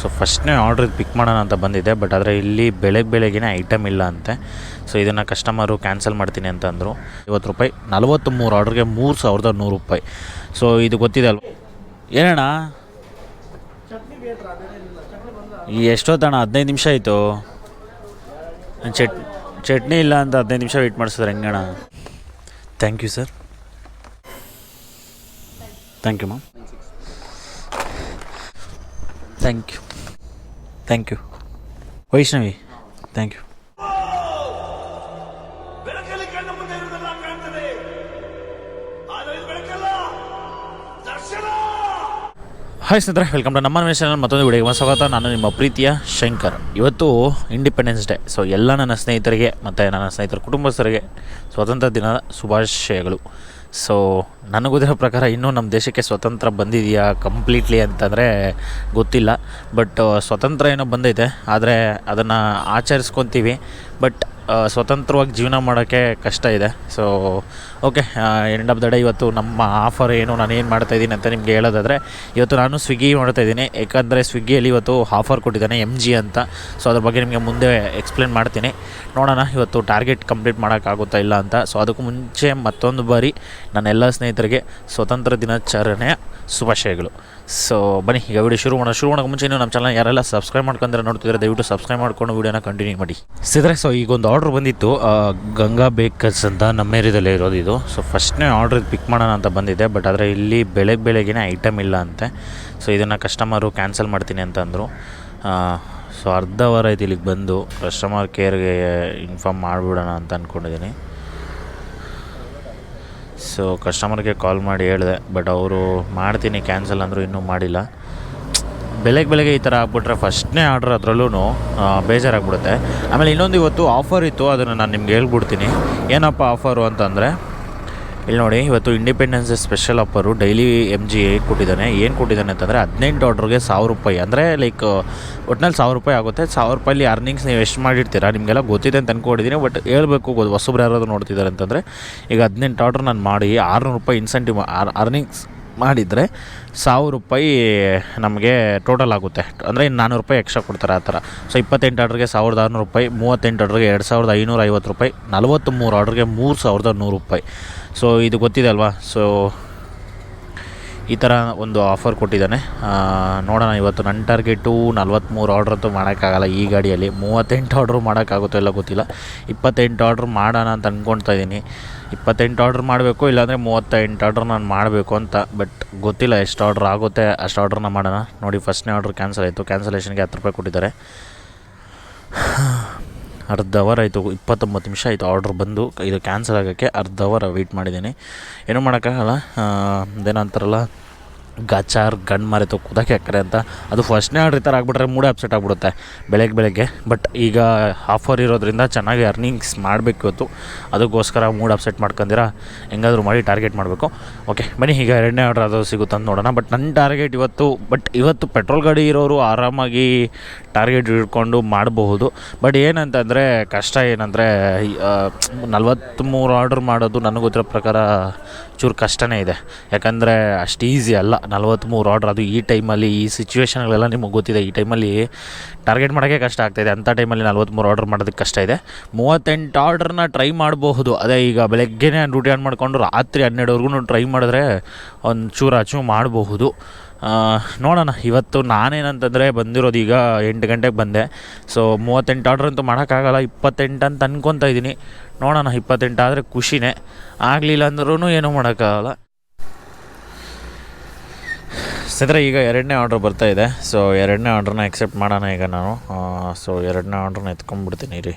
So ಫಸ್ಟ್ನೇ order ಪಿಕ್ ಮಾಡೋಣ ಅಂತ ಬಂದಿದ್ದೆ ಬಟ್ ಆದರೆ ಇಲ್ಲಿ ಬೆಳಗ್ಗೆ ಬೆಳಗ್ಗೆನೇ ಐಟಮ್ ಇಲ್ಲ ಅಂತೆ. ಸೊ ಇದನ್ನು ಕಸ್ಟಮರು ಕ್ಯಾನ್ಸಲ್ ಮಾಡ್ತೀನಿ ಅಂತ ಅಂದರು ಐವತ್ತು ರೂಪಾಯಿ ನಲವತ್ತ್ಮೂರು ಆರ್ಡ್ರಿಗೆ ಮೂರು ಸಾವಿರದ ನೂರು ರೂಪಾಯಿ. ಸೊ ಇದು ಗೊತ್ತಿದೆ ಅಲ್ವ? ಏನಣ್ಣ? ಎಷ್ಟೊತ್ತಣ್ಣ? ಹದಿನೈದು ನಿಮಿಷ ಆಯಿತು. ಚಟ್, ಚಟ್ನಿ ಇಲ್ಲ ಅಂತ ಹದಿನೈದು ನಿಮಿಷ ವೆಯ್ಟ್ ಮಾಡಿಸಿದ್ರೆ ಹೆಂಗಣ್ಣ? Thank you sir thank you ma'am thank you thank you Vaishnavi thank you hi ಸ್ನೇಹಿತರೆ ವೆಲ್ಕಮ್ ಟು ನಮ್ಮ ಚಾನಲ್ ಮತ್ತೊಂದು ವಿಡಿಯೋಗೆ ಸ್ವಾಗತ. ನಾನು ನಿಮ್ಮ ಪ್ರೀತಿಯ ಶಂಕರ್. ಇವತ್ತು ಇಂಡಿಪೆಂಡೆನ್ಸ್ ಡೇ ಸೊ ಎಲ್ಲ ನನ್ನ ಸ್ನೇಹಿತರಿಗೆ ಮತ್ತು ನನ್ನ ಸ್ನೇಹಿತರ ಕುಟುಂಬಸ್ಥರಿಗೆ ಸ್ವಾತಂತ್ರ್ಯ ದಿನದ ಶುಭಾಶಯಗಳು. ಸೊ ನನಗೋದಿರೋ ಪ್ರಕಾರ ಇನ್ನೂ ನಮ್ಮ ದೇಶಕ್ಕೆ ಸ್ವತಂತ್ರ ಬಂದಿದೆಯಾ ಕಂಪ್ಲೀಟ್ಲಿ ಅಂತಂದರೆ ಗೊತ್ತಿಲ್ಲ. ಬಟ್ ಸ್ವತಂತ್ರ ಏನೋ ಬಂದೈತೆ ಆದರೆ ಅದನ್ನು ಆಚರಿಸ್ಕೊತೀವಿ. ಬಟ್ ಸ್ವತಂತ್ರವಾಗಿ ಜೀವನ ಮಾಡೋಕ್ಕೆ ಕಷ್ಟ ಇದೆ. So okay end of the day ಇವತ್ತು ನಮ್ಮ ಆಫರ್ ಏನು, ನಾನು ಏನು ಮಾಡ್ತಾಯಿದ್ದೀನಿ ಅಂತ ನಿಮಗೆ ಹೇಳೋದಾದರೆ, ಇವತ್ತು ನಾನು ಸ್ವಿಗ್ಗಿ ಮಾಡ್ತಾಯಿದ್ದೀನಿ ಯಾಕಂದರೆ ಸ್ವಿಗ್ಗಿಯಲ್ಲಿ ಇವತ್ತು ಆಫರ್ ಕೊಟ್ಟಿದ್ದಾನೆ ಎಂ ಜಿ ಅಂತ. ಸೊ ಅದ್ರ ಬಗ್ಗೆ ನಿಮಗೆ ಮುಂದೆ ಎಕ್ಸ್ಪ್ಲೇನ್ ಮಾಡ್ತೀನಿ. ನೋಡೋಣ, ಇವತ್ತು ಟಾರ್ಗೆಟ್ ಕಂಪ್ಲೀಟ್ ಮಾಡೋಕ್ಕಾಗುತ್ತಾ ಇಲ್ಲ ಅಂತ. ಸೊ ಅದಕ್ಕೂ ಮುಂಚೆ ಮತ್ತೊಂದು ಬಾರಿ ನನ್ನ ಎಲ್ಲ ಸ್ನೇಹಿತರಿಗೆ ಸ್ವತಂತ್ರ ದಿನಾಚರಣೆಯ ಶುಭಾಶಯಗಳು. ಸೊ ಬನ್ನಿ, ಈಗ ವಿಡಿಯೋ ಶುರು ಮಾಡೋಣ. ಶುರು ಮಾಡೋಕೆ ಮುಂಚೆ ನೀವು ನಮ್ಮ ಚಾನಲ್ ಯಾರೆಲ್ಲ ಸಬ್ಸ್ಕ್ರೈಬ್ ಮಾಡ್ಕೊಂಡ್ರೆ ನೋಡ್ತಿದ್ರೆ ದಯವಿಟ್ಟು ಸಬ್ಸ್ಕ್ರೈಬ್ ಮಾಡ್ಕೊಂಡು ವಿಡಿಯೋನ ಕಂಟಿನ್ಯೂ ಮಾಡಿ. ಸಿದ್ರೆ ಸೊ ಈಗ ಒಂದು ಆರ್ಡ್ರ್ ಬಂದಿತ್ತು. ಗಂಗಾ ಬೇಕರ್ಸ್ ಅಂತ ನಮ್ಮ ಏರಿಯಾದಲ್ಲೇ ಇರೋದು ಇದು. ಸೊ ಫಸ್ಟ್ನೇ ಆರ್ಡ್ರ್ ಪಿಕ್ ಮಾಡೋಣ ಅಂತ ಬಂದಿದೆ. ಬಟ್ ಆದರೆ ಇಲ್ಲಿ ಬೆಳಗ್ಗೆ ಬೆಳಗ್ಗೆನೇ ಐಟಮ್ ಇಲ್ಲ ಅಂತೆ. ಸೊ ಇದನ್ನು ಕಸ್ಟಮರು ಕ್ಯಾನ್ಸಲ್ ಮಾಡ್ತೀನಿ ಅಂತಂದರು ಸೊ ಅರ್ಧ ವಾರ ಆಯ್ತು ಇಲ್ಲಿಗೆ ಬಂದು. ಕಸ್ಟಮರ್ ಕೇರ್ಗೆ ಇನ್ಫಾರ್ಮ್ ಮಾಡಿಬಿಡೋಣ ಅಂತ ಅಂದ್ಕೊಂಡಿದ್ದೀನಿ ಸೊ ಕಸ್ಟಮರ್ಗೆ ಕಾಲ್ ಮಾಡಿ ಹೇಳಿದೆ. ಬಟ್ ಅವರು ಮಾಡ್ತೀನಿ ಕ್ಯಾನ್ಸಲ್ ಅಂದರು ಇನ್ನೂ ಮಾಡಿಲ್ಲ. ಬೆಳಗ್ಗೆ ಬೆಳಗ್ಗೆ ಈ ಥರ ಆಗ್ಬಿಟ್ರೆ ಫಸ್ಟ್ನೇ ಆರ್ಡ್ರ್ ಅದರಲ್ಲೂ ಬೇಜಾರಾಗ್ಬಿಡುತ್ತೆ. ಆಮೇಲೆ ಇನ್ನೊಂದು ಇವತ್ತು ಆಫರ್ ಇತ್ತು, ಅದನ್ನು ನಾನು ನಿಮ್ಗೆ ಹೇಳ್ಬಿಡ್ತೀನಿ. ಏನಪ್ಪ ಆಫರು ಅಂತಂದರೆ, ಇಲ್ಲಿ ನೋಡಿ, ಇವತ್ತು independence special offer daily M G ಕೊಟ್ಟಿದ್ದಾನೆ. ಏನು ಕೊಟ್ಟಿದ್ದಾನೆ ಅಂತಂದರೆ, ಹದಿನೆಂಟು ಆರ್ಡ್ರಿಗೆ ಸಾವಿರ ರೂಪಾಯಿ. ಅಂದರೆ ಲೈಕ್ ಒಟ್ನಲ್ಲಿ ಸಾವಿರ ರೂಪಾಯಿ ಆಗುತ್ತೆ. ಸಾವಿರ ರೂಪಾಯಲ್ಲಿ ಅರ್ನಿಂಗ್ಸ್ ನೀವು ಎಷ್ಟು ಮಾಡಿರ್ತೀರಾ, ನಿಮಗೆಲ್ಲ ಗೊತ್ತಿದೆ ಅಂತ ಅಂದ್ಕೊಂಡಿದ್ದೀನಿ ಬಟ್ ಹೇಳಬೇಕು ಹೊಸಬ್ರು ಯಾರಾದರೂ ನೋಡ್ತಿದ್ದಾರೆ ಅಂತಂದರೆ, ಈಗ ಹದಿನೆಂಟು ಆರ್ಡ್ರ್ ನಾನು ಮಾಡಿ ಆರುನೂರು ರೂಪಾಯಿ ಇನ್ಸೆಂಟಿವ್ ಅರ್ನಿಂಗ್ಸ್ ಮಾಡಿದರೆ ಸಾವಿರ ರೂಪಾಯಿ ನಮಗೆ ಟೋಟಲ್ ಆಗುತ್ತೆ. ಅಂದರೆ ಇನ್ನು ನಾನ್ನೂರು ರೂಪಾಯಿ ಎಕ್ಸ್ಟ್ರಾ ಕೊಡ್ತಾರೆ ಆ ಥರ. ಸೊ ಇಪ್ಪತ್ತೆಂಟು ಆರ್ಡ್ರಿಗೆ ಸಾವಿರದ ಆರುನೂರು ರೂಪಾಯಿ, ಮೂವತ್ತೆಂಟು ಆರ್ಡ್ರಿಗೆ ಎರಡು ಸಾವಿರದ ಐನೂರ ಐವತ್ತು ರೂಪಾಯಿ ನಲವತ್ತ್ಮೂರು ಆರ್ಡ್ರಿಗೆ ಮೂರು ಸಾವಿರದ ನೂರು ರೂಪಾಯಿ. ಸೊ ಇದು ಗೊತ್ತಿದೆ ಅಲ್ವಾ? ಸೊ ಈ ಥರ ಒಂದು ಆಫರ್ ಕೊಟ್ಟಿದ್ದಾನೆ. ನೋಡೋಣ ಇವತ್ತು ನನ್ನ ಟಾರ್ಗೆಟು ನಲ್ವತ್ತ್ಮೂರು ಆರ್ಡ್ರ್ ಅಂತೂ ಮಾಡೋಕ್ಕಾಗಲ್ಲ ಈ ಗಾಡಿಯಲ್ಲಿ. ಮೂವತ್ತೆಂಟು ಆರ್ಡ್ರ್ ಮಾಡೋಕ್ಕಾಗುತ್ತೋ ಇಲ್ಲ ಗೊತ್ತಿಲ್ಲ. ಇಪ್ಪತ್ತೆಂಟು ಆರ್ಡ್ರ್ ಮಾಡೋಣ ಅಂತ ಅಂದ್ಕೊಳ್ತಾ ಇದ್ದೀನಿ. ಇಪ್ಪತ್ತೆಂಟು ಆರ್ಡ್ರ್ ಮಾಡಬೇಕು, ಇಲ್ಲಾಂದರೆ ಮೂವತ್ತೆಂಟು ಆರ್ಡ್ರ್ ನಾನು ಮಾಡಬೇಕು ಅಂತ. ಬಟ್ ಗೊತ್ತಿಲ್ಲ ಎಷ್ಟು ಆರ್ಡ್ರ್ ಆಗುತ್ತೆ, ಅಷ್ಟು ಆರ್ಡ್ರನ್ನ ಮಾಡೋಣ. ನೋಡಿ ಫಸ್ಟ್ನೇ ಆರ್ಡ್ರ್ ಕ್ಯಾನ್ಸಲ್ ಆಯಿತು. ಕ್ಯಾನ್ಸಲೇಷನ್ಗೆ ಹತ್ತು ರೂಪಾಯಿ ಕೊಟ್ಟಿದ್ದಾರೆ. ಅರ್ಧ ಅವರ್ ಆಯಿತು, ಇಪ್ಪತ್ತೊಂಬತ್ತು ನಿಮಿಷ ಆಯಿತು ಆರ್ಡ್ರ್ ಬಂದು, ಇದು ಕ್ಯಾನ್ಸಲ್ ಆಗೋಕ್ಕೆ ಅರ್ಧ ಅವರ್ ವೆಯ್ಟ್ ಮಾಡಿದ್ದೀನಿ. ಏನೂ ಮಾಡೋಕ್ಕಾಗಲ್ಲ ಅದೇನೋ ಅಂತಾರಲ್ಲ ಗಾಚಾರ್, ಗಂಡು ಮರೆತು ಕುದಕ್ಕೆ ಹಾಕ್ತಾರೆ ಅಂತ. ಅದು ಫಸ್ಟ್ನೇ ಆರ್ಡ್ರ್ ಈ ಥರ ಆಗಿಬಿಟ್ರೆ ಮೂಡೇ ಅಪ್ಸೆಟ್ ಆಗಿಬಿಡುತ್ತೆ ಬೆಳಗ್ಗೆ ಬೆಳಗ್ಗೆ. ಬಟ್ ಈಗ ಆಫರ್ ಇರೋದ್ರಿಂದ ಚೆನ್ನಾಗಿ ಅರ್ನಿಂಗ್ಸ್ ಮಾಡಬೇಕು ಇವತ್ತು. ಅದಕ್ಕೋಸ್ಕರ ಮೂಡ್ ಅಪ್ಸೆಟ್ ಮಾಡ್ಕೊಂಡಿರ? ಹೆಂಗಾದರೂ ಮಾಡಿ ಟಾರ್ಗೆಟ್ ಮಾಡಬೇಕು. ಓಕೆ ಬನ್ನಿ, ಈಗ ಎರಡನೇ ಆರ್ಡ್ರ್ ಅದು ಸಿಗುತ್ತೆ ಸಿಗುತ್ತಂತ ನೋಡೋಣ. ಬಟ್ ನನ್ನ ಟಾರ್ಗೆಟ್ ಇವತ್ತು ಬಟ್ ಇವತ್ತು ಪೆಟ್ರೋಲ್ ಗಾಡಿ ಇರೋರು ಆರಾಮಾಗಿ ಟಾರ್ಗೆಟ್ ಹಿಡ್ಕೊಂಡು ಮಾಡಬಹುದು. ಬಟ್ ಏನಂತಂದರೆ, ಕಷ್ಟ ಏನಂದರೆ ನಲ್ವತ್ತ್ಮೂರು ಆರ್ಡ್ರ್ ಮಾಡೋದು ನನಗೆ ಗೊತ್ತಿರೋ ಪ್ರಕಾರ ಚೂರು ಕಷ್ಟನೇ ಇದೆ. ಯಾಕಂದರೆ ಅಷ್ಟು ಈಸಿ ಅಲ್ಲ. ನಲ್ವತ್ತ್ಮೂರು ಆರ್ಡ್ರ್ ಅದು ಈ ಟೈಮಲ್ಲಿ ಈ ಸಿಚುವೇಶನ್ಗಳೆಲ್ಲ ನಿಮಗೆ ಗೊತ್ತಿದೆ. ಈ ಟೈಮಲ್ಲಿ ಟಾರ್ಗೆಟ್ ಮಾಡೋಕ್ಕೆ ಕಷ್ಟ ಆಗ್ತಾಯಿದೆ ಅಂಥ ಟೈಮಲ್ಲಿ ನಲ್ವತ್ತ್ಮೂರು ಆರ್ಡ್ರ್ ಮಾಡೋದಕ್ಕೆ ಕಷ್ಟ ಇದೆ. ಮೂವತ್ತೆಂಟು ಆರ್ಡ್ರನ್ನ ಟ್ರೈ ಮಾಡಬಹುದು. ಅದೇ ಈಗ ಬೆಳಗ್ಗೆನೇ ಡ್ಯೂಟಿ ಆನ್ ಮಾಡಿಕೊಂಡು ರಾತ್ರಿ ಹನ್ನೆರಡುವರೆಗೂ ಟ್ರೈ ಮಾಡಿದ್ರೆ ಒಂದು ಚೂರು ಮಾಡಬಹುದು. ನೋಡೋಣ. ಇವತ್ತು ನಾನೇನಂತಂದರೆ ಬಂದಿರೋದು ಈಗ ಎಂಟು ಗಂಟೆಗೆ ಬಂದೆ. ಸೊ ಮೂವತ್ತೆಂಟು ಆರ್ಡ್ರ್ ಅಂತೂ ಮಾಡೋಕ್ಕಾಗಲ್ಲ. ಇಪ್ಪತ್ತೆಂಟು ಅಂತ ಅನ್ಕೊತಾ ಇದ್ದೀನಿ. ನೋಡೋಣ, ಇಪ್ಪತ್ತೆಂಟು ಆದರೆ ಖುಷಿನೇ. ಆಗಲಿಲ್ಲ ಅಂದ್ರೂ ಏನೂ ಮಾಡೋಕ್ಕಾಗಲ್ಲ. ಸ್ನೇಹಿತರೆ ಈಗ ಎರಡನೇ ಆರ್ಡ್ರ್ ಬರ್ತಾ ಇದೆ. ಸೊ ಎರಡನೇ ಆರ್ಡ್ರನ್ನ ಎಕ್ಸೆಪ್ಟ್ ಮಾಡೋಣ ಈಗ ನಾನು. ಸೊ ಎರಡನೇ ಆರ್ಡ್ರನ್ನ ಎತ್ಕೊಂಡ್ಬಿಡ್ತೀನಿ ರೀ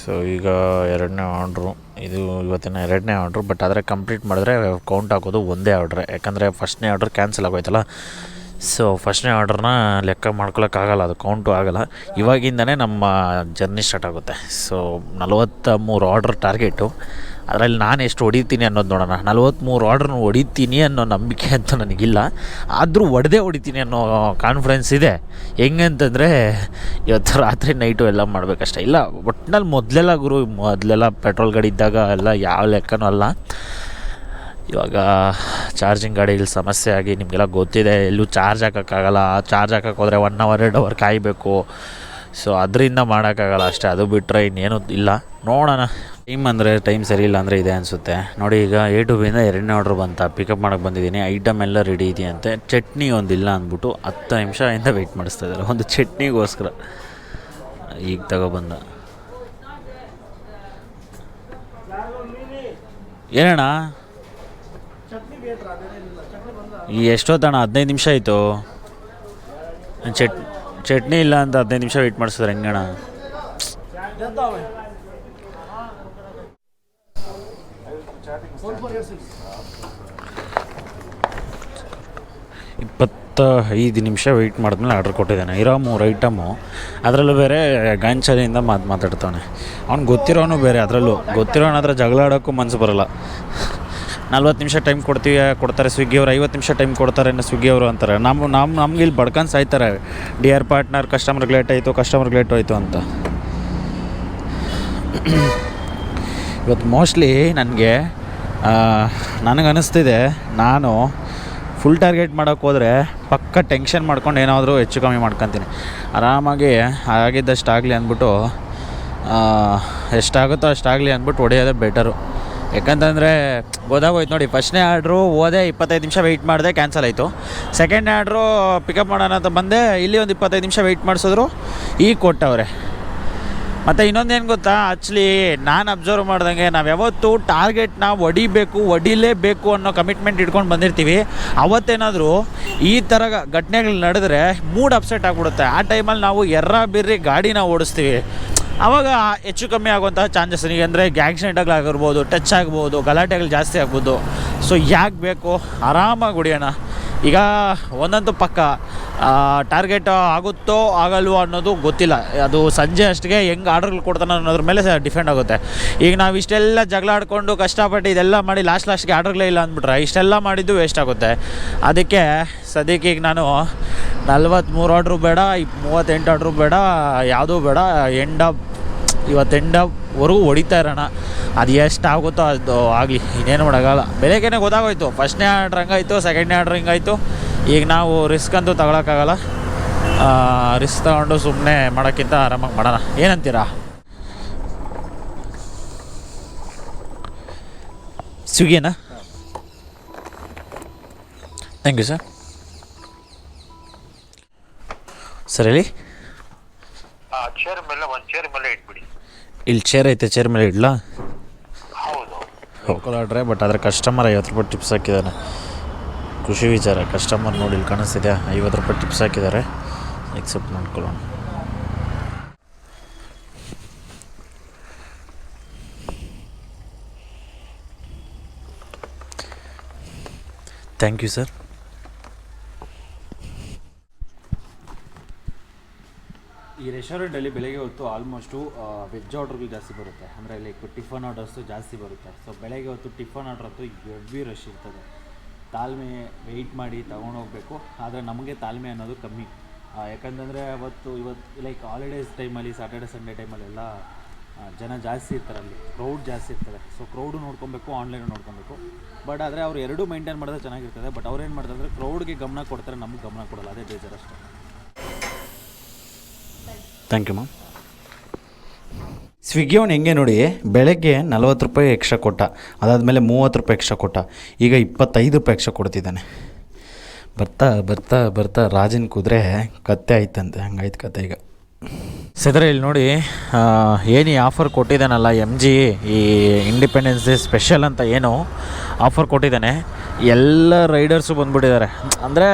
ಸೊ ಈಗ ಎರಡನೇ ಆರ್ಡ್ರು, ಇದು ಇವತ್ತಿನ ಎರಡನೇ ಆರ್ಡ್ರು ಬಟ್ ಆದರೆ ಕಂಪ್ಲೀಟ್ ಮಾಡಿದ್ರೆ ಕೌಂಟ್ ಆಗೋದು ಒಂದೇ ಆರ್ಡ್ರೆ. ಯಾಕಂದರೆ ಫಸ್ಟ್ನೇ ಆರ್ಡ್ರ್ ಕ್ಯಾನ್ಸಲ್ ಆಗೋಯ್ತಲ್ಲ. ಸೊ ಫಸ್ಟ್ನೇ ಆರ್ಡ್ರನ್ನ ಲೆಕ್ಕ ಮಾಡ್ಕೊಳಕ್ಕಾಗಲ್ಲ, ಅದು ಕೌಂಟು ಆಗಲ್ಲ. ಇವಾಗಿಂದನೇ ನಮ್ಮ ಜರ್ನಿ ಸ್ಟಾರ್ಟ್ ಆಗುತ್ತೆ. ಸೊ ನಲವತ್ತ ಮೂರು ಆರ್ಡ್ರ್ ಟಾರ್ಗೆಟು ಅದರಲ್ಲಿ ನಾನು ಎಷ್ಟು ಹೊಡಿತೀನಿ ಅನ್ನೋದು ನೋಡೋಣ. ನಲ್ವತ್ತ್ಮೂರು ಆರ್ಡ್ರನ್ನ ಹೊಡಿತೀನಿ ಅನ್ನೋ ನಂಬಿಕೆ ಅಂತ ನನಗಿಲ್ಲ. ಆದರೂ ಹೊಡೆದೇ ಹೊಡಿತೀನಿ ಅನ್ನೋ ಕಾನ್ಫಿಡೆನ್ಸ್ ಇದೆ. ಹೆಂಗಂತಂದರೆ ಇವತ್ತು ರಾತ್ರಿ ನೈಟು ಎಲ್ಲ ಮಾಡಬೇಕಷ್ಟೇ. ಇಲ್ಲ ಒಟ್ಟಿನಲ್ಲಿ ಮೊದಲೆಲ್ಲ ಗುರು, ಮೊದಲೆಲ್ಲ ಪೆಟ್ರೋಲ್ ಗಾಡಿ ಇದ್ದಾಗ ಎಲ್ಲ ಯಾವ ಲೆಕ್ಕನೂ ಅಲ್ಲ. ಇವಾಗ ಚಾರ್ಜಿಂಗ್ ಗಾಡಿಯಲ್ಲಿ ಸಮಸ್ಯೆ ಆಗಿ ನಿಮಗೆಲ್ಲ ಗೊತ್ತಿದೆ, ಎಲ್ಲೂ ಚಾರ್ಜ್ ಹಾಕೋಕ್ಕಾಗಲ್ಲ. ಚಾರ್ಜ್ ಹಾಕೋಕ್ಕೋದ್ರೆ ಹೋದರೆ ಒನ್ ಅವರ್ ಎರಡು ಅವರ್ ಕಾಯಬೇಕು. ಸೊ ಅದರಿಂದ ಮಾಡೋಕ್ಕಾಗಲ್ಲ ಅಷ್ಟೇ. ಅದು ಬಿಟ್ಟರೆ ಇನ್ನೇನು ಇಲ್ಲ. ನೋಡೋಣ. ಟೈಮ್ ಅಂದರೆ ಟೈಮ್ ಸರಿ ಇಲ್ಲ ಅಂದರೆ ಇದೆ ಅನಿಸುತ್ತೆ. ನೋಡಿ, ಈಗ ಎ ಟು ಬಿಯಿಂದ ಎರಡನೇ ಆರ್ಡ್ರ್ ಬಂತ. ಪಿಕಪ್ ಮಾಡೋಕ್ಕೆ ಬಂದಿದ್ದೀನಿ. ಐಟಮ್ ಎಲ್ಲ ರೆಡಿ ಇದೆಯಂತೆ. ಚಟ್ನಿ ಒಂದಿಲ್ಲ ಅಂದ್ಬಿಟ್ಟು ಹತ್ತು ನಿಮಿಷದಿಂದ ವೆಯ್ಟ್ ಮಾಡಿಸ್ತಾ ಇದ್ದಾರೆ. ಒಂದು ಚಟ್ನಿಗೋಸ್ಕರ. ಈಗ ತಗೊಬಂದ ಏನಣ್ಣ? ಈ ಎಷ್ಟೊತ್ತಣ್ಣ? ಹದಿನೈದು ನಿಮಿಷ ಆಯಿತು. ಚಟ್ ಚಟ್ನಿ ಇಲ್ಲ ಅಂತ ಹದಿನೈದು ನಿಮಿಷ ವೆಯ್ಟ್ ಮಾಡಿಸಿದ್ರೆ ಹೆಂಗಣ ಇಪ್ಪತ್ತ ಐದು ನಿಮಿಷ ವೆಯ್ಟ್ ಮಾಡಿದ್ಮೇಲೆ ಆರ್ಡ್ರ್ ಕೊಟ್ಟಿದ್ದಾನೆ. ಇರೋ ಮೂರು ಐಟಮು ಅದರಲ್ಲೂ ಬೇರೆ ಗಾಂಚಲಿಯಿಂದ ಮಾತು ಮಾತಾಡ್ತಾನೆ ಅವ್ನು ಗೊತ್ತಿರೋನು ಬೇರೆ, ಅದರಲ್ಲೂ. ಗೊತ್ತಿರೋನಾದ್ರೆ ಜಗಳ ಆಡೋಕ್ಕೂ ಮನಸ್ಸು ಬರಲ್ಲ. ನಲ್ವತ್ತು ನಿಮಿಷ ಟೈಮ್ ಕೊಡ್ತೀವಿ, ಕೊಡ್ತಾರೆ ಸ್ವಿಗ್ಗಿ ಅವರು, ಐವತ್ತು ನಿಮಿಷ ಟೈಮ್ ಕೊಡ್ತಾರೆ ಇನ್ನು ಸ್ವಿಗ್ಗಿ ಅವರು ಅಂತಾರೆ. ನಮ್ಮ ನಮ್ಮ ನಮ್ಗೆ ಇಲ್ಲಿ ಬಡ್ಕನ್ ಸಾಯ್ತಾರೆ. ಡಿ ಆರ್ ಪಾರ್ಟ್ನರ್ ಕಸ್ಟಮರ್ಗೆ ಲೇಟ್ ಆಯಿತು ಕಸ್ಟಮರ್ಗೆ ಲೇಟ್ ಆಯಿತು ಅಂತ. ಇವತ್ತು ಮೋಸ್ಟ್ಲಿ ನನಗೆ ನನಗೆ ಅನ್ನಿಸ್ತಿದೆ ನಾನು ಫುಲ್ ಟಾರ್ಗೆಟ್ ಮಾಡೋಕ್ಕೆ ಹೋದರೆ ಪಕ್ಕ ಟೆನ್ಷನ್ ಮಾಡ್ಕೊಂಡು ಏನಾದರೂ ಹೆಚ್ಚು ಕಮ್ಮಿ ಮಾಡ್ಕೊತೀನಿ. ಆರಾಮಾಗಿ ಆಗಿದ್ದಷ್ಟು ಆಗಲಿ ಅಂದ್ಬಿಟ್ಟು ಎಷ್ಟಾಗುತ್ತೋ ಅಷ್ಟಾಗಲಿ ಅಂದ್ಬಿಟ್ಟು ಹೊಡೆಯೋದೇ ಬೆಟರು ಯಾಕಂತಂದರೆ ಗೊತ್ತಾಗೋಯ್ತು ನೋಡಿ ಫಸ್ಟ್ನೇ ಆರ್ಡ್ರು ಹೋದೆ ಇಪ್ಪತ್ತೈದು ನಿಮಿಷ ವೆಯ್ಟ್ ಮಾಡಿದೆ ಕ್ಯಾನ್ಸಲ್ ಆಯಿತು. ಸೆಕೆಂಡ್ ಆರ್ಡ್ರು ಪಿಕಪ್ ಮಾಡೋಣ ಅಂತ ಬಂದೆ, ಇಲ್ಲಿ ಒಂದು ಇಪ್ಪತ್ತೈದು ನಿಮಿಷ ವೆಯ್ಟ್ ಮಾಡಿಸಿದ್ರು ಈಗ ಕೊಟ್ಟವ್ರೆ ಮತ್ತು ಇನ್ನೊಂದೇನು ಗೊತ್ತಾ ಆ್ಯಕ್ಚುಲಿ ನಾನು ಅಬ್ಸರ್ವ್ ಮಾಡ್ದಂಗೆ ನಾವು ಯಾವತ್ತು ಟಾರ್ಗೆಟ್ನ ಹೊಡಿಬೇಕು ಹೊಡಿಲೇಬೇಕು ಅನ್ನೋ ಕಮಿಟ್ಮೆಂಟ್ ಇಟ್ಕೊಂಡು ಬಂದಿರ್ತೀವಿ. ಅವತ್ತೇನಾದರೂ ಈ ಥರ ಘಟನೆಗಳು ನಡೆದ್ರೆ ಮೂಡ್ ಅಪ್ಸೆಟ್ ಆಗಿಬಿಡುತ್ತೆ. ಆ ಟೈಮಲ್ಲಿ ನಾವು ಎರ್ರ ಬಿರ್ರಿ ಗಾಡಿನ ಓಡಿಸ್ತೀವಿ. ಆವಾಗ ಹೆಚ್ಚು ಕಮ್ಮಿ ಆಗುವಂತಹ ಚಾನ್ಸಸ್ ಅಂದರೆ ಗ್ಯಾಂಗ್ಸೆಂಟಾಗಲಾಗಿರ್ಬೋದು ಟಚ್ ಆಗ್ಬೋದು, ಗಲಾಟೆಗಳು ಜಾಸ್ತಿ ಆಗ್ಬೋದು. ಸೊ ಯಾಕೆ ಬೇಕು? ಆರಾಮಾಗಿ ಹೊಡಿಯೋಣ. ಈಗ ಒಂದಂತೂ ಪಕ್ಕ. ಟಾರ್ಗೆಟ್ ಆಗುತ್ತೋ ಆಗಲ್ವೋ ಅನ್ನೋದು ಗೊತ್ತಿಲ್ಲ. ಅದು ಸಂಜೆ ಅಷ್ಟಿಗೆ ಹೆಂಗೆ ಆರ್ಡರ್ಗಳು ಕೊಡ್ತಾನೆ ಅನ್ನೋದ್ರ ಮೇಲೆ ಡಿಫೆಂಡ್ ಆಗುತ್ತೆ. ಈಗ ನಾವು ಇಷ್ಟೆಲ್ಲ ಜಗಳ ಆಡ್ಕೊಂಡು ಕಷ್ಟಪಟ್ಟು ಇದೆಲ್ಲ ಮಾಡಿ ಲಾಸ್ಟ್ ಲಾಸ್ಟ್ಗೆ ಆರ್ಡರ್ಗಳೇ ಇಲ್ಲ ಅಂದ್ಬಿಟ್ರೆ ಇಷ್ಟೆಲ್ಲ ಮಾಡಿದ್ದು ವೇಸ್ಟ್ ಆಗುತ್ತೆ. ಅದಕ್ಕೆ ಸದ್ಯಕ್ಕೆ ಈಗ ನಾನು ನಲ್ವತ್ತ್ಮೂರು ಆರ್ಡ್ರು ಬೇಡ ಮೂವತ್ತೆಂಟು ಆರ್ಡ್ರು ಬೇಡ, ಯಾವುದೂ ಬೇಡ, ಎಂಡ್ ಅಪ್ ಇವತ್ತು ಎಂಡವರೆಗೂ ಹೊಡಿತಾ ಇರೋಣ. ಅದು ಎಷ್ಟು ಆಗುತ್ತೋ ಅದು ಆಗಲಿ, ಇನ್ನೇನು ಮಾಡೋಕ್ಕಾಗಲ್ಲ. ಬೆಳಗ್ಗೆನೇ ಗೊತ್ತಾಗೋಯ್ತು. ಫಸ್ಟ್ನೇ ಆರ್ಡ್ರ್ ಹಂಗಾಯಿತು ಸೆಕೆಂಡ್ನೇ ಆರ್ಡ್ರ್ ಹಿಂಗಾಯಿತು ಈಗ ನಾವು ರಿಸ್ಕ್ ಅಂತೂ ತಗೊಳಕ್ಕಾಗಲ್ಲ. ರಿಸ್ಕ್ ತಗೊಂಡು ಸುಮ್ಮನೆ ಮಾಡೋಕ್ಕಿಂತ ಆರಾಮಾಗಿ ಮಾಡೋಣ. ಏನಂತೀರಾ? ಸ್ವಿಗ್ಗಿನಾ? ಥ್ಯಾಂಕ್ ಯು ಸರ್ ಸರ್ ಹೇಳಿ. ಚೇರ್ ಮೇಲೆ, ಒಂದು ಚೇರ್ ಮೇಲೆ ಇಲ್ಲಿ ಚೇರ್ ಐತೆ ಚೇರ್ ಮೇಲೆ ಇಡ್ಲಾ? ಆರ್ಡ್ರೆ ಬಟ್ ಆದರೆ ಕಸ್ಟಮರ್ ಐವತ್ತು ರೂಪಾಯಿ ಟಿಪ್ಸ್ ಹಾಕಿದ್ದಾನೆ ಖುಷಿ ವಿಚಾರ ಕಸ್ಟಮರ್ ನೋಡಿ ಇಲ್ಲಿ ಕಾಣಿಸ್ತಿದೆ ಐವತ್ತು ರೂಪಾಯಿ ಟಿಪ್ಸ್ ಹಾಕಿದ್ದಾರೆ ಎಕ್ಸೆಪ್ಟ್ ಮಾಡ್ಕೊಳ್ಳೋಣ. ಥ್ಯಾಂಕ್ ಯು ಸರ್ ಈ ರೆಸ್ಟೋರೆಂಟಲ್ಲಿ ಬೆಳಗ್ಗೆ ಹೊತ್ತು ಆಲ್ಮೋಸ್ಟು ವೆಜ್ ಆರ್ಡ್ರ್ಗಳು ಜಾಸ್ತಿ ಬರುತ್ತೆ. ಅಂದರೆ ಲೈಕ್ ಟಿಫನ್ ಆರ್ಡರ್ಸು ಜಾಸ್ತಿ ಬರುತ್ತೆ. ಸೊ ಬೆಳಗ್ಗೆ ಹೊತ್ತು ಟಿಫನ್ ಆರ್ಡ್ರ್ ಅಂತೂ ಎವಿ ರಶ್ ಇರ್ತದೆ. ತಾಳ್ಮೆ ವೆಯ್ಟ್ ಮಾಡಿ ತೊಗೊಂಡೋಗ್ಬೇಕು ಆದರೆ ನಮಗೆ ತಾಳ್ಮೆ ಅನ್ನೋದು ಕಮ್ಮಿ. ಯಾಕಂತಂದರೆ ಅವತ್ತು ಇವತ್ತು ಲೈಕ್ ಹಾಲಿಡೇಸ್ ಟೈಮಲ್ಲಿ ಸ್ಯಾಟರ್ಡೆ ಸಂಡೇ ಟೈಮಲ್ಲೆಲ್ಲ ಜನ ಜಾಸ್ತಿ ಇರ್ತಾರೆ ಅಲ್ಲಿ. ಕ್ರೌಡ್ ಜಾಸ್ತಿ ಇರ್ತದೆ. ಸೊ ಕ್ರೌಡು ನೋಡ್ಕೊಬೇಕು ಆನ್ಲೈನು ನೋಡ್ಕೊಬೇಕು. ಬಟ್ ಆದರೆ ಅವ್ರು ಎರಡೂ ಮೈಂಟೈನ್ ಮಾಡಿದ್ರೆ ಚೆನ್ನಾಗಿರ್ತದೆ. ಬಟ್ ಅವ್ರು ಏನು ಮಾಡ್ತಾರೆ ಅಂದರೆ ಕ್ರೌಡ್ಗೆ ಗಮನ ಕೊಡ್ತಾರೆ, ನಮಗೆ ಗಮನ ಕೊಡೋಲ್ಲ. ಅದೇ ಬೇಜಾರು ಅಷ್ಟೇ. ಥ್ಯಾಂಕ್ ಯು ಮ್ಯಾಮ್ ಸ್ವಿಗ್ಗಿ ಅವ್ನು ಹೆಂಗೆ ನೋಡಿ ಬೆಳಗ್ಗೆ ನಲ್ವತ್ತು ರೂಪಾಯಿ ಎಕ್ಸ್ಟ್ರಾ ಕೊಟ್ಟ. ಅದಾದಮೇಲೆ ಮೂವತ್ತು ರೂಪಾಯಿ ಎಕ್ಸ್ಟ್ರಾ ಕೊಟ್ಟ. ಈಗ ಇಪ್ಪತ್ತೈದು ರೂಪಾಯಿ ಎಕ್ಸ್ಟ್ರಾ ಕೊಡ್ತಿದ್ದಾನೆ. ಬರ್ತಾ ಬರ್ತಾ ಬರ್ತಾ ರಾಜನ ಕುದುರೆ ಕತ್ತೆ ಆಯ್ತಂತೆ. ಹಂಗಾಯ್ತು ಕತೆ ಈಗ. ಸದರ ಇಲ್ಲಿ ನೋಡಿ ಏನು ಈ ಆಫರ್ ಕೊಟ್ಟಿದ್ದಾನಲ್ಲ ಎಂ ಜಿ ಈ ಇಂಡಿಪೆಂಡೆನ್ಸ್ ಡೇ ಸ್ಪೆಷಲ್ ಅಂತ ಏನು ಆಫರ್ ಕೊಟ್ಟಿದ್ದಾನೆ. ಎಲ್ಲ ರೈಡರ್ಸು ಬಂದ್ಬಿಟ್ಟಿದ್ದಾರೆ. ಅಂದರೆ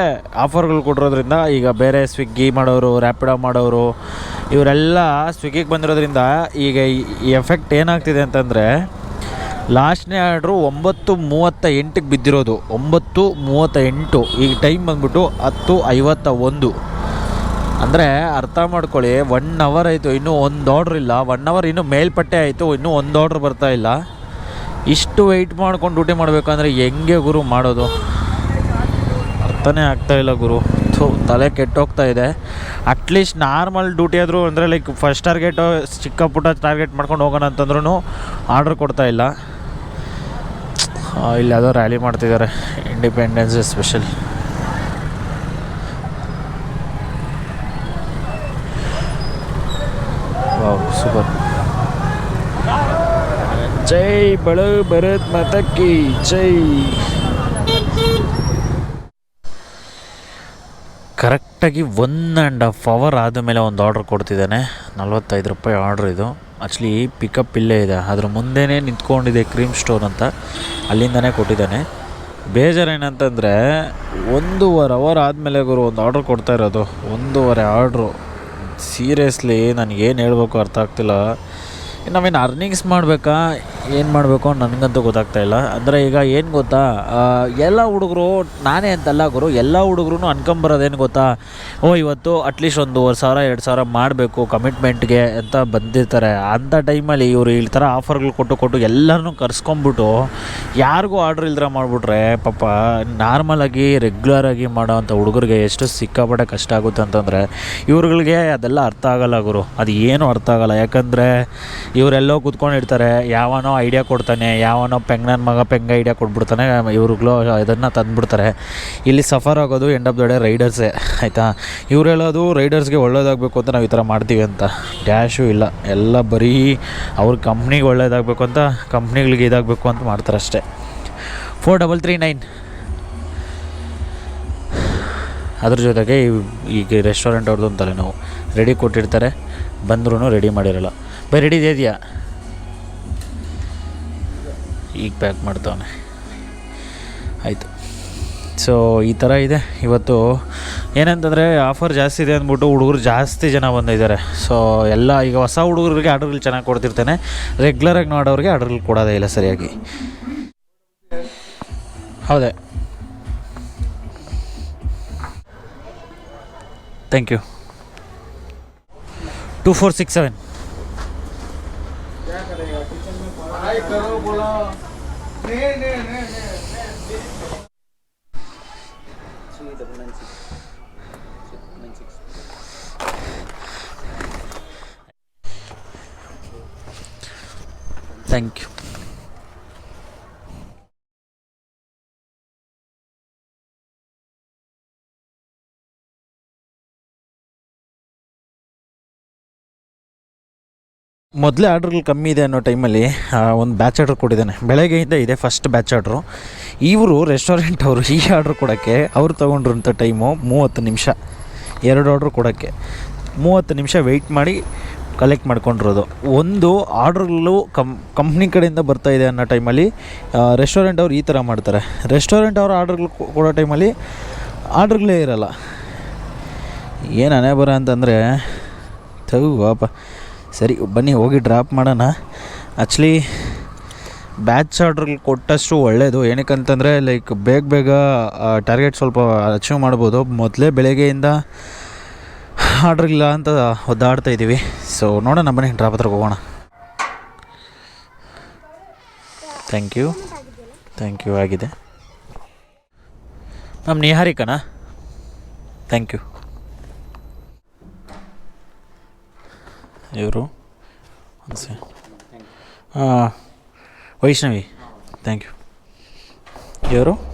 ಆಫರ್ಗಳು ಕೊಟ್ಟಿರೋದ್ರಿಂದ ಈಗ ಬೇರೆ ಸ್ವಿಗ್ಗಿ ಮಾಡೋರು ರ್ಯಾಪಿಡೋ ಮಾಡೋರು, ಇವರೆಲ್ಲ ಸ್ವಿಗ್ಗಿಗೆ ಬಂದಿರೋದ್ರಿಂದ ಈಗ ಎಫೆಕ್ಟ್ ಏನಾಗ್ತಿದೆ ಅಂತಂದರೆ ಲಾಸ್ಟ್ನೇ ಆರ್ಡ್ರು ಒಂಬತ್ತು ಮೂವತ್ತ ಎಂಟಕ್ಕೆ ಬಿದ್ದಿರೋದು. ಒಂಬತ್ತು ಮೂವತ್ತ ಎಂಟು ಈಗ ಟೈಮ್ ಬಂದ್ಬಿಟ್ಟು ಹತ್ತು ಐವತ್ತ ಒಂದು ಅಂದರೆ ಅರ್ಥ ಮಾಡ್ಕೊಳ್ಳಿ ಒನ್ ಅವರ್ ಆಯಿತು, ಇನ್ನೂ ಒಂದು ಆರ್ಡ್ರ್ ಇಲ್ಲ. ಒನ್ ಅವರ್ ಇನ್ನೂ ಮೇಲ್ಪಟ್ಟೆ ಆಯಿತು, ಇನ್ನೂ ಒಂದು ಆರ್ಡ್ರ್ ಬರ್ತಾ ಇಲ್ಲ. ಇಷ್ಟು ವೆಯ್ಟ್ ಮಾಡ್ಕೊಂಡು ಡ್ಯೂಟಿ ಮಾಡಬೇಕಂದ್ರೆ ಹೆಂಗೆ ಗುರು ಮಾಡೋದು? ಅರ್ಥನೇ ಆಗ್ತಾ ಇಲ್ಲ ಗುರು. ಥು, ತಲೆ ಕೆಟ್ಟೋಗ್ತಾ ಇದೆ. ಅಟ್ಲೀಸ್ಟ್ ನಾರ್ಮಲ್ ಡ್ಯೂಟಿ ಆದರೂ ಅಂದರೆ ಲೈಕ್ ಫಸ್ಟ್ ಟಾರ್ಗೆಟು ಚಿಕ್ಕ ಪುಟ್ಟ ಟಾರ್ಗೆಟ್ ಮಾಡ್ಕೊಂಡು ಹೋಗೋಣ ಅಂತಂದ್ರೂ ಆರ್ಡ್ರ್ ಕೊಡ್ತಾ ಇಲ್ಲ. ಇಲ್ಲಿ ಯಾವುದೋ ರ್ಯಾಲಿ ಮಾಡ್ತಿದ್ದಾರೆ. ಇಂಡಿಪೆಂಡೆನ್ಸ್ ಸ್ಪೆಷಲ್ ಜೈ ಬಳು ಭರತ್ ಮತಕ್ಕಿ ಜೈ. ಕರೆಕ್ಟಾಗಿ ಒನ್ ಆ್ಯಂಡ್ ಹಾಫ್ ಅವರ್ ಆದಮೇಲೆ ಒಂದು ಆರ್ಡ್ರ್ ಕೊಡ್ತಿದ್ದಾನೆ. ನಲ್ವತ್ತೈದು ರೂಪಾಯಿ ಆರ್ಡ್ರ್ ಇದು. ಆ್ಯಕ್ಚುಲಿ ಪಿಕಪ್ ಇಲ್ಲೇ ಇದೆ. ಅದ್ರ ಮುಂದೆನೇ ನಿಂತ್ಕೊಂಡಿದೆ ಕ್ರೀಮ್ ಸ್ಟೋರ್ ಅಂತ. ಅಲ್ಲಿಂದನೇ ಕೊಟ್ಟಿದ್ದಾನೆ. ಬೇಜಾರು ಏನಂತಂದರೆ, ಒಂದೂವರೆ ಅವರ್ ಆದಮೇಲೆ ಗುರು ಒಂದು ಆರ್ಡ್ರ್ ಕೊಡ್ತಾ ಇರೋದು. ಒಂದೂವರೆ ಆರ್ಡ್ರು ಸೀರಿಯಸ್ಲಿ ನನಗೇನು ಹೇಳಬೇಕು ಅರ್ಥ ಆಗ್ತಿಲ್ಲ. ನಾವೇನು ಅರ್ನಿಂಗ್ಸ್ ಮಾಡಬೇಕಾ? ಏನು ಮಾಡಬೇಕು ನನಗಂತೂ ಗೊತ್ತಾಗ್ತಾ ಇಲ್ಲ. ಅಂದರೆ ಈಗ ಏನು ಗೊತ್ತಾ? ಎಲ್ಲ ಹುಡುಗರು, ನಾನೇ ಅಂತಲ್ಲ ಗುರು, ಎಲ್ಲ ಹುಡುಗರು ಅನ್ಕೊಂಬರೋದೇನು ಗೊತ್ತಾ? ಓ, ಇವತ್ತು ಅಟ್ಲೀಸ್ಟ್ ಒಂದೂವರೆ ಸಾವಿರ, ಎರಡು ಸಾವಿರ ಮಾಡಬೇಕು ಕಮಿಟ್ಮೆಂಟ್ಗೆ ಅಂತ ಬಂದಿರ್ತಾರೆ. ಅಂಥ ಟೈಮಲ್ಲಿ ಇವರು ಈ ಥರ ಆಫರ್ಗಳು ಕೊಟ್ಟು ಕೊಟ್ಟು ಎಲ್ಲರನ್ನೂ ಕರ್ಸ್ಕೊಂಬಿಟ್ಟು ಯಾರಿಗೂ ಆರ್ಡ್ರ್ ಇಲ್ದ್ರೆ ಮಾಡಿಬಿಟ್ರೆ ಪಾಪ ನಾರ್ಮಲಾಗಿ ರೆಗ್ಯುಲರಾಗಿ ಮಾಡೋವಂಥ ಹುಡುಗರಿಗೆ ಎಷ್ಟು ಸಿಕ್ಕಾಪಟ್ಟೆ ಕಷ್ಟ ಆಗುತ್ತೆ ಅಂತಂದರೆ, ಇವ್ರುಗಳಿಗೆ ಅದೆಲ್ಲ ಅರ್ಥ ಆಗಲ್ಲ ಗುರು. ಅದು ಏನೂ ಅರ್ಥ ಆಗಲ್ಲ. ಯಾಕಂದರೆ ಇವರೆಲ್ಲೋ ಕೂತ್ಕೊಂಡಿರ್ತಾರೆ ಯಾವನೋ ಐಡಿಯಾ ಕೊಡ್ತಾನೆ, ಯಾವನೋ ಪೆಂಗನ ಮಗ ಪೆಂಗ ಐಡಿಯಾ ಕೊಟ್ಬಿಡ್ತಾನೆ, ಇವ್ರಿಗ್ಲೋ ಇದನ್ನು ತಂದುಬಿಡ್ತಾರೆ. ಇಲ್ಲಿ ಸಫರ್ ಆಗೋದು ಎಂಡ್ ಆಫ್ ದ ಡೇ ರೈಡರ್ಸೇ ಆಯಿತಾ? ಇವ್ರು ಹೇಳೋದು ರೈಡರ್ಸ್ಗೆ ಒಳ್ಳೇದಾಗಬೇಕು ಅಂತ ನಾವು ಈ ಥರ ಮಾಡ್ತೀವಿ ಅಂತ. ಡ್ಯಾಶು ಇಲ್ಲ, ಎಲ್ಲ ಬರೀ ಅವ್ರ ಕಂಪ್ನಿಗೆ ಒಳ್ಳೇದಾಗಬೇಕು ಅಂತ ಕಂಪ್ನಿಗಳಿಗೆ ಇದಾಗಬೇಕು ಅಂತ ಮಾಡ್ತಾರೆ ಅಷ್ಟೇ. ಫೋರ್ ಡಬಲ್ ತ್ರೀ ನೈನ್ ಅದ್ರ ಜೊತೆಗೆ ಈಗ ರೆಸ್ಟೋರೆಂಟ್ ಅವ್ರದ್ದು ಅಂತಲೇ ನಾವು. ರೆಡಿ ಕೊಟ್ಟಿರ್ತಾರೆ ಬಂದ್ರೂ ರೆಡಿ ಮಾಡಿರಲ್ಲ. ಬೈ ರೆಡಿ ಇದೆಯಾ ಈಗ ಪ್ಯಾಕ್ ಮಾಡ್ತಾವನೆ. ಆಯಿತು. ಸೊ ಈ ಥರ ಇದೆ. ಇವತ್ತು ಏನಂತಂದರೆ ಆಫರ್ ಜಾಸ್ತಿ ಇದೆ ಅಂದ್ಬಿಟ್ಟು ಹುಡುಗರು ಜಾಸ್ತಿ ಜನ ಬಂದಿದ್ದಾರೆ. ಸೊ ಎಲ್ಲ ಈಗ ಹೊಸ ಹುಡುಗರಿಗೆ ಆರ್ಡರ್ಗಳು ಚೆನ್ನಾಗಿ ಕೊಡ್ತಿರ್ತೇನೆ. ರೆಗ್ಯುಲರಾಗಿ ನೋಡೋರಿಗೆ ಆರ್ಡರ್ಗಳು ಕೊಡೋದೇ ಇಲ್ಲ ಸರಿಯಾಗಿ. ಹೌದೇ. Thank you two four six seven தடவை போகலாம் நே நே நே நே double nine six nine thank you ಮೊದಲೇ ಆರ್ಡ್ರ್ಗಳು ಕಮ್ಮಿ ಇದೆ ಅನ್ನೋ ಟೈಮಲ್ಲಿ ಒಂದು ಬ್ಯಾಚ್ ಆರ್ಡ್ರ್ ಕೊಟ್ಟಿದ್ದಾನೆ. ಬೆಳಗ್ಗೆಯಿಂದ ಇದೆ ಫಸ್ಟ್ ಬ್ಯಾಚ್ ಆರ್ಡ್ರು ಇವರು ರೆಸ್ಟೋರೆಂಟ್ ಅವರು ಈ ಆರ್ಡ್ರ್ ಕೊಡೋಕ್ಕೆ, ಅವ್ರು ತೊಗೊಂಡ್ರಂಥ ಟೈಮು ಮೂವತ್ತು ನಿಮಿಷ. ಎರಡು ಆರ್ಡ್ರ್ ಕೊಡೋಕ್ಕೆ. ಮೂವತ್ತು ನಿಮಿಷ ವೆಯ್ಟ್ ಮಾಡಿ ಕಲೆಕ್ಟ್ ಮಾಡ್ಕೊಂಡಿರೋದು. ಒಂದು ಆರ್ಡ್ರ್ಗಳು ಕಂ ಕಂಪ್ನಿ ಕಡೆಯಿಂದ ಬರ್ತಾ ಇದೆ ಅನ್ನೋ ಟೈಮಲ್ಲಿ ರೆಸ್ಟೋರೆಂಟ್ ಅವ್ರು ಈ ಥರ ಮಾಡ್ತಾರೆ. ರೆಸ್ಟೋರೆಂಟ್ ಅವ್ರ ಆರ್ಡ್ರ್ಗಳು ಕೊಡೋ ಟೈಮಲ್ಲಿ ಆರ್ಡ್ರ್ಗಳೇ ಇರೋಲ್ಲ. ಏನು ಅನೇ ಬರ ಅಂತಂದರೆ, ತಗು ವಾಪ ಸರಿ, ಬನ್ನಿ, ಹೋಗಿ ಡ್ರಾಪ್ ಮಾಡೋಣ. ಆ್ಯಕ್ಚುಲಿ ಬ್ಯಾಚ್ ಆರ್ಡ್ರ್ಗಳು ಕೊಟ್ಟಷ್ಟು ಒಳ್ಳೆಯದು ಏನಕ್ಕಂತಂದರೆ ಲೈಕ್ ಬೇಗ ಬೇಗ ಟಾರ್ಗೆಟ್ ಸ್ವಲ್ಪ ಅಚೀವ್ ಮಾಡ್ಬೋದು. ಮೊದಲೇ ಬೆಳಗ್ಗೆಯಿಂದ ಆರ್ಡ್ರ್ ಇಲ್ಲ ಅಂತ ಒದ್ದಾಡ್ತಾ ಇದ್ದೀವಿ. ಸೊ ನೋಡೋಣ, ಬನ್ನಿ ಡ್ರಾಪ್ ಹತ್ರಕ್ಕೆ ಹೋಗೋಣ. ಥ್ಯಾಂಕ್ ಯು ಥ್ಯಾಂಕ್ ಯು ಆಗಿದೆ. ನಮ್ಮ ನಿಹಾರಿಕನಾ? ಥ್ಯಾಂಕ್ ಯು ಇವರು? ವೈಷ್ಣವಿ. ಥ್ಯಾಂಕ್ ಯು ಇವರು?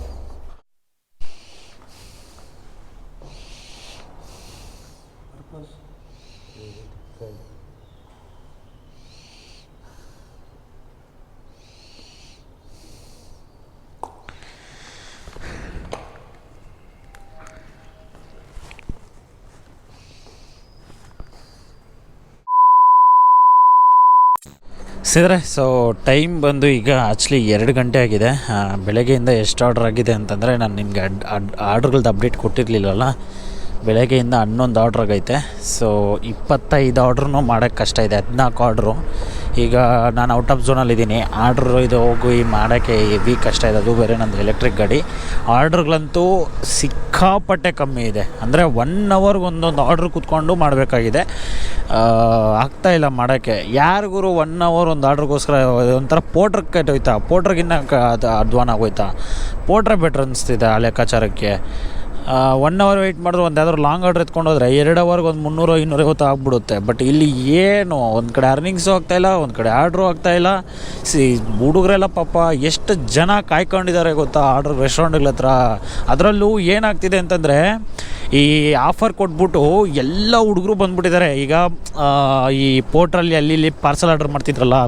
ಸಿದ್ರೆ ಸೊ ಟೈಮ್ ಬಂದು ಈಗ ಆ್ಯಕ್ಚುಲಿ ಎರಡು ಗಂಟೆ ಆಗಿದೆ. ಬೆಳಗ್ಗೆಯಿಂದ ಎಷ್ಟು ಆರ್ಡ್ರ್ ಆಗಿದೆ ಅಂತಂದರೆ ನಾನು ನಿಮಗೆ ಅಡ್ ಅಡ್ ಆರ್ಡ್ರ್ಗಳ್ದು ಅಪ್ಡೇಟ್ ಕೊಟ್ಟಿರಲಿಲ್ಲಲ್ಲ. ಬೆಳಗ್ಗೆಯಿಂದ ಹನ್ನೊಂದು ಆರ್ಡ್ರ್ ಆಗೈತೆ. ಸೊ ಇಪ್ಪತ್ತೈದು ಆರ್ಡ್ರೂ ಮಾಡೋಕ್ಕೆ ಕಷ್ಟ ಇದೆ. ಹದಿನಾಲ್ಕು ಆರ್ಡ್ರು ಈಗ ನಾನು ಔಟ್ ಆಫ್ ಝೋನಲ್ಲಿದ್ದೀನಿ ಆರ್ಡ್ರ್ ಇದು ಹೋಗಿ ಮಾಡೋಕ್ಕೆ ಹೆವಿ ಕಷ್ಟ ಇದೆ. ಅದು ಬೇರೆ ನಂದು ಎಲೆಕ್ಟ್ರಿಕ್ ಗಾಡಿ. ಆರ್ಡ್ರ್ಗಳಂತೂ ಸಿಕ್ಕಾಪಟ್ಟೆ ಕಮ್ಮಿ ಇದೆ. ಅಂದರೆ ಒನ್ ಅವರ್ಗೆ ಒಂದೊಂದು ಆರ್ಡ್ರ್ ಕೂತ್ಕೊಂಡು ಮಾಡಬೇಕಾಗಿದೆ. ಆಗ್ತಾ ಇಲ್ಲ ಮಾಡೋಕ್ಕೆ. ಯಾರಿಗೂ ಒನ್ ಅವರ್ ಒಂದು ಆರ್ಡ್ರಿಗೋಸ್ಕರ ಒಂಥರ ಪೋಟ್ರಿಗೆ ಹೋಯ್ತಾ? ಪೋಟ್ರಿಗಿನ್ನ ಅಧ್ವಾನ ಆಗೋಯ್ತಾ? ಪೋಟ್ರೆ ಬೆಟ್ರ್ ಅನಿಸ್ತಿದೆ ಆ ಲೆಕ್ಕಾಚಾರಕ್ಕೆ. ಒನ್ ಅವರ್ ವೆಯ್ಟ್ ಮಾಡಿದ್ರೆ ಒಂದು ಯಾವ್ದಾದ್ರು ಲಾಂಗ್ ಆರ್ಡ್ರ್ ಎತ್ಕೊಂಡು ಹೋದ್ರೆ ಎರಡು ಅವರ್ಗೆ ಒಂದು ಮುನ್ನೂರು, ಇನ್ನೂರೈವತ್ತು ಆಗ್ಬಿಡುತ್ತೆ. ಬಟ್ ಇಲ್ಲಿ ಏನು, ಒಂದು ಕಡೆ ಅರ್ನಿಂಗ್ಸು ಆಗ್ತಾಯಿಲ್ಲ ಒಂದು ಕಡೆ ಆರ್ಡ್ರು ಆಗ್ತಾಯಿಲ್ಲ ಸಿ, ಹುಡುಗರೆಲ್ಲ ಪಾಪ ಎಷ್ಟು ಜನ ಕಾಯ್ಕೊಂಡಿದ್ದಾರೆ ಗೊತ್ತಾ ಆರ್ಡ್ರ್ ರೆಸ್ಟೋರೆಂಟ್ಗಳ ಹತ್ರ. ಅದರಲ್ಲೂ ಏನಾಗ್ತಿದೆ ಅಂತಂದರೆ, ಈ ಆಫರ್ ಕೊಟ್ಬಿಟ್ಟು ಎಲ್ಲ ಹುಡುಗರು ಬಂದ್ಬಿಟ್ಟಿದ್ದಾರೆ. ಈಗ ಈ ಪೋರ್ಟ್ರಲ್ಲಿ ಅಲ್ಲಿ ಇಲ್ಲಿ ಪಾರ್ಸಲ್ ಆರ್ಡರ್ ಮಾಡ್ತಿದ್ರಲ್ಲ,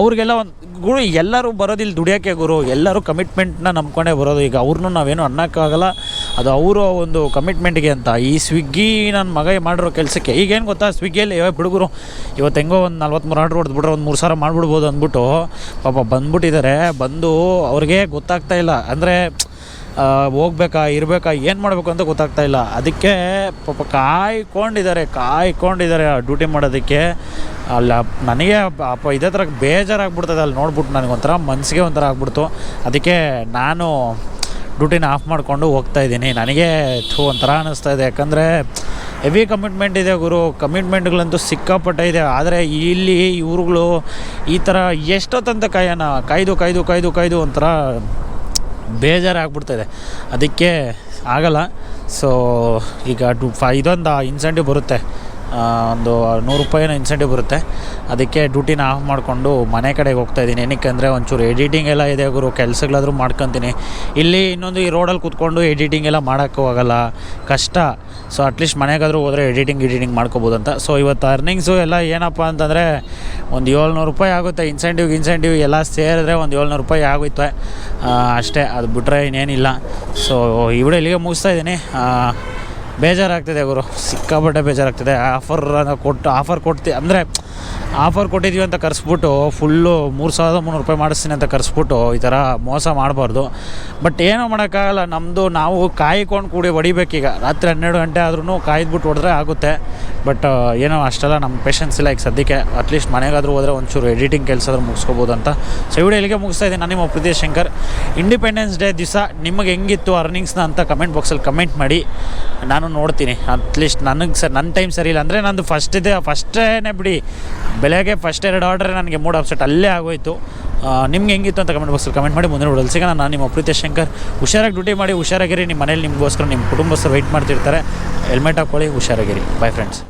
ಅವ್ರಿಗೆಲ್ಲ ಒಂದು ಗುರು, ಎಲ್ಲರೂ ಬರೋದಿಲ್ಲ ದುಡಿಯೋಕ್ಕೆ ಗುರು. ಎಲ್ಲರೂ ಕಮಿಟ್ಮೆಂಟ್ನ ನಂಬ್ಕೊಂಡೇ ಬರೋದು. ಈಗ ಅವ್ರನ್ನೂ ನಾವೇನು ಅನ್ನೋಕ್ಕಾಗಲ್ಲ. ಅದು ಅವರು ಒಂದು ಕಮಿಟ್ಮೆಂಟ್ಗೆ ಅಂತ. ಈ ಸ್ವಿಗ್ಗಿ ನನ್ನ ಮಗ ಮಾಡಿರೋ ಕೆಲಸಕ್ಕೆ ಈಗೇನು ಗೊತ್ತಾ? ಸ್ವಿಗ್ಗಿಯಲ್ಲಿ ಯಾವ ಹುಡುಗರು ಇವತ್ತು ಹೆಂಗೋ ಒಂದು ನಲ್ವತ್ತ್ಮೂರು ಆರ್ಡ್ರ್ ಹೊಡೆದ್ಬಿಟ್ರೆ ಒಂದು ಮೂರು ಸಾವಿರ ಮಾಡಿಬಿಡ್ಬೋದು ಅಂದ್ಬಿಟ್ಟು, ಪಾಪ ಬಂದ್ಬಿಟ್ಟಿದ್ದಾರೆ ಬಂದು ಅವ್ರಿಗೆ ಗೊತ್ತಾಗ್ತಾ ಇಲ್ಲ. ಅಂದರೆ ಹೋಗ್ಬೇಕಾ, ಇರಬೇಕಾ, ಏನು ಮಾಡಬೇಕು ಅಂತ ಗೊತ್ತಾಗ್ತಾ ಇಲ್ಲ. ಅದಕ್ಕೆ ಪಾಪ ಕಾಯ್ಕೊಂಡಿದ್ದಾರೆ ಕಾಯ್ಕೊಂಡಿದ್ದಾರೆ ಡ್ಯೂಟಿ ಮಾಡೋದಕ್ಕೆ. ಅಲ್ಲ, ನನಗೆ ಪಾಪ ಇದೇ ಥರ ಬೇಜಾರಾಗ್ಬಿಡ್ತದೆ ಅಲ್ಲಿ ನೋಡ್ಬಿಟ್ಟು ನನಗೆ ಒಂಥರ ಮನಸ್ಸಿಗೆ ಒಂಥರ ಆಗ್ಬಿಡ್ತು. ಅದಕ್ಕೆ ನಾನು ಡ್ಯೂಟಿನ ಆಫ್ ಮಾಡಿಕೊಂಡು ಹೋಗ್ತಾ ಇದ್ದೀನಿ. ನನಗೆ ಥೂ ಒಂಥರ ಅನ್ನಿಸ್ತಾ ಇದೆ. ಯಾಕಂದರೆ ಹೆವಿ ಕಮಿಟ್ಮೆಂಟ್ ಇದೆ ಗುರು. ಕಮಿಟ್ಮೆಂಟ್ಗಳಂತೂ ಸಿಕ್ಕಾಪಟ್ಟೆ ಇದೆ. ಆದರೆ ಇಲ್ಲಿ ಇವ್ರುಗಳು ಈ ಥರ ಎಷ್ಟೊತ್ತಂತ ಕಾಯೋಣ? ಕಾಯ್ದು ಕಾಯ್ದು ಕಾಯ್ದು ಕಾಯ್ದು ಒಂಥರ ಬೇಜಾರಾಗ್ಬಿಡ್ತಾಯಿದೆ ಅದಕ್ಕೆ ಆಗಲ್ಲ. ಸೊ ಈಗ ಟು ಫೈ ಇದೊಂದು ಇನ್ಸೆಂಟಿವ್ ಬರುತ್ತೆ. ಒಂದು ನೂರು ರೂಪಾಯಿನ ಇನ್ಸೆಂಟಿವ್ ಬರುತ್ತೆ. ಅದಕ್ಕೆ ಡ್ಯೂಟಿನ ಆಫ್ ಮಾಡಿಕೊಂಡು ಮನೆ ಕಡೆಗೆ ಹೋಗ್ತಾ ಇದ್ದೀನಿ. ಏನಕ್ಕೆ ಅಂದರೆ ಒಂಚೂರು ಎಡಿಟಿಂಗ್ ಎಲ್ಲ ಇದೆ ಗುರು. ಕೆಲಸಗಳಾದರೂ ಮಾಡ್ಕೊತೀನಿ. ಇಲ್ಲಿ ಇನ್ನೊಂದು ಈ ರೋಡಲ್ಲಿ ಕೂತ್ಕೊಂಡು ಎಡಿಟಿಂಗ್ ಎಲ್ಲ ಮಾಡೋಕ್ಕೂ ಆಗಲ್ಲ. ಕಷ್ಟ. ಸೊ ಅಟ್ಲೀಸ್ಟ್ ಮನೆಗಾದರೂ ಹೋದರೆ ಎಡಿಟಿಂಗ್ ಎಡಿಟಿಂಗ್ ಮಾಡ್ಕೋಬೋದು ಅಂತ. ಸೊ ಇವತ್ತು ಅರ್ನಿಂಗ್ಸು ಎಲ್ಲ ಏನಪ್ಪ ಅಂತಂದರೆ ಒಂದು ಏಳ್ನೂರು ರೂಪಾಯಿ ಆಗುತ್ತೆ. ಇನ್ಸೆಂಟಿವ್ ಇನ್ಸೆಂಟಿವ್ ಎಲ್ಲ ಸೇರಿದ್ರೆ ಒಂದು ಏಳ್ನೂರು ರೂಪಾಯಿ ಆಗುತ್ತೆ ಅಷ್ಟೇ. ಅದು ಬಿಟ್ಟರೆ ಇನ್ನೇನಿಲ್ಲ. ಸೊ ಇವಡೆ ಇಲ್ಲಿಗೆ ಮುಗಿಸ್ತಾ ಇದ್ದೀನಿ. ಬೇಜಾರಾಗ್ತಿದೆ ಗುರು. ಸಿಕ್ಕಾಪಟ್ಟೆ ಬೇಜಾರಾಗ್ತಿದೆ. ಆಫರ್ ಕೊಟ್ಟು ಆಫರ್ ಕೊಡ್ತಿ ಅಂದರೆ ಆಫರ್ ಕೊಟ್ಟಿದ್ದೀವಿ ಅಂತ ಕರೆಸ್ಬಿಟ್ಟು ಫುಲ್ಲು ಮೂರು ಸಾವಿರದ ಮುನ್ನೂರು ರೂಪಾಯಿ ಮಾಡಿಸ್ತೀನಿ ಅಂತ ಕರೆಸ್ಬಿಟ್ಟು ಈ ಥರ ಮೋಸ ಮಾಡಬಾರ್ದು. ಬಟ್ ಏನೂ ಮಾಡೋಕ್ಕಾಗಲ್ಲ ನಮ್ಮದು ನಾವು ಕಾಯ್ಕೊಂಡು ಕೂಡಿ ಹೊಡಿಬೇಕೀಗ. ರಾತ್ರಿ ಹನ್ನೆರಡು ಗಂಟೆ ಆದ್ರೂ ಕಾಯ್ದುಬಿಟ್ಟು ಹೊಡೆದ್ರೆ ಆಗುತ್ತೆ. ಬಟ್ ಏನೋ ಅಷ್ಟೆಲ್ಲ ನಮ್ಮ ಪೇಷನ್ಸ್ ಇಲ್ಲ ಈಗ ಸದ್ಯಕ್ಕೆ. ಅಟ್ಲೀಸ್ಟ್ ಮನೆಗಾದರೂ ಹೋದರೆ ಒಂಚೂರು ಎಡಿಟಿಂಗ್ ಕೆಲಸ ಆದರೂ ಮುಗಿಸ್ಕೋಬೋದು ಅಂತ. ಸೊ ವಿಡಿಯೋ ಇಲ್ಲಿಗೆ ಮುಗಿಸ್ತಾ ಇದ್ದೀನಿ. ನಾನು ನಿಮ್ಮ ಪ್ರೀತಿ ಶಂಕರ್. ಇಂಡಿಪೆಂಡೆನ್ಸ್ ಡೇ ದಿವಸ ನಿಮಗೆ ಹೆಂಗಿತ್ತು ಅರ್ನಿಂಗ್ಸ್ನ ಅಂತ ಕಮೆಂಟ್ ಬಾಕ್ಸಲ್ಲಿ ಕಮೆಂಟ್ ಮಾಡಿ. ನಾನು ನೋಡ್ತೀನಿ. ಅಟ್ಲೀಸ್ಟ್ ನನಗೆ ಸರ್ ನನ್ನ ಟೈಮ್ ಸರಿ ಇಲ್ಲ. ಅಂದರೆ ನಂದು ಫಸ್ಟ್ ಇದೆ ಫಸ್ಟೇನೆ ಬಿಡಿ. ಬೆಳಗ್ಗೆ ಫಸ್ಟ್ ಎರಡು ಆರ್ಡ್ರೆ ನನಗೆ ಮೂಡ್ ಅಪ್ಸೆಟ್ ಅಲ್ಲೇ ಆಗೋಯ್ತು. ನಿಮ್ಗೆ ಹೆಂಗಿತ್ತು ಅಂತ ಕಮೆಂಟ್ ಬಾಕ್ಸಲ್ಲಿ ಕಮೆಂಟ್ ಮಾಡಿ ಮುಂದಿನ ವಿಡಿಯೋದಲ್ಲಿ ಸಿಗೋಣ. ನಾನು ನಿಮ್ಮ ಪ್ರೀತಿ ಶಂಕರ್. ಹುಷಾರಾಗಿ ಡ್ಯೂಟಿ ಮಾಡಿ, ಹುಷಾರಾಗಿರಿ. ನಿಮ್ಮ ಮನೇಲಿ ನಿಮಗೋಸ್ಕರ ನಿಮ್ಮ ಕುಟುಂಬಸ್ಥರು ವೆಯ್ಟ್ ಮಾಡ್ತಿರ್ತಾರೆ. ಹೆಲ್ಮೆಟ್ ಹಾಕ್ಕೊಳ್ಳಿ ಹುಷಾರಾಗಿರಿ. Bye friends